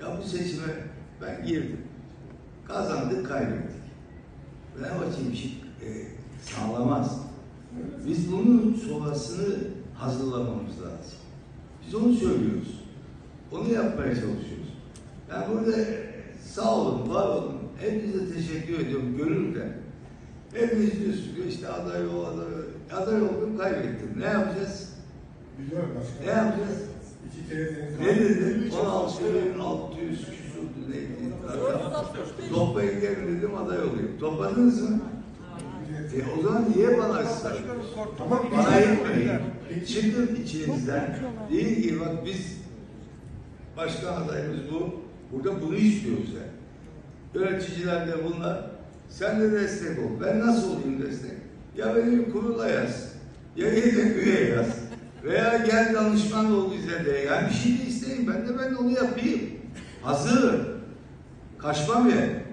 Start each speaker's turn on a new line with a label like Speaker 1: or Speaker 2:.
Speaker 1: Ya bu seçime ben girdim. Kazandık, kaybettik. Fenerbahçe bir şey e, sağlamaz. Biz bunun sovasını hazırlamamız lazım. Biz onu söylüyoruz. Onu yapmaya çalışıyoruz. Yani burada sağ olun, var olun. Hepinize teşekkür ediyorum gönülden. Hepiniz diyorsunuz işte aday o aday. Aday oldum kaybettim. Ne yapacağız?
Speaker 2: Biliyorum başkanım.
Speaker 1: Ne yapacağız?
Speaker 2: İki kere
Speaker 1: Ne dedi? 16 bin 600 küsur neydi? Toplayın gelin dedim aday olayım. Topladınız mı? E o zaman niye bana ısrar ediyorsun?
Speaker 2: Tamam.
Speaker 1: Bana etmeyin. Çıkın içinizden. Değil ki bak biz başkan adayımız bu. Burada bunu istiyoruz yani. Yöneticiler de bunlar. Sen de destek ol. Ben nasıl olayım destek? Ya benim kurula yaz. Ya yedek üye yaz. Veya gel danışman ol bize de. Yani bir şey de isteyin. Ben de ben de onu yapayım. Hazırım. Kaçmam yani.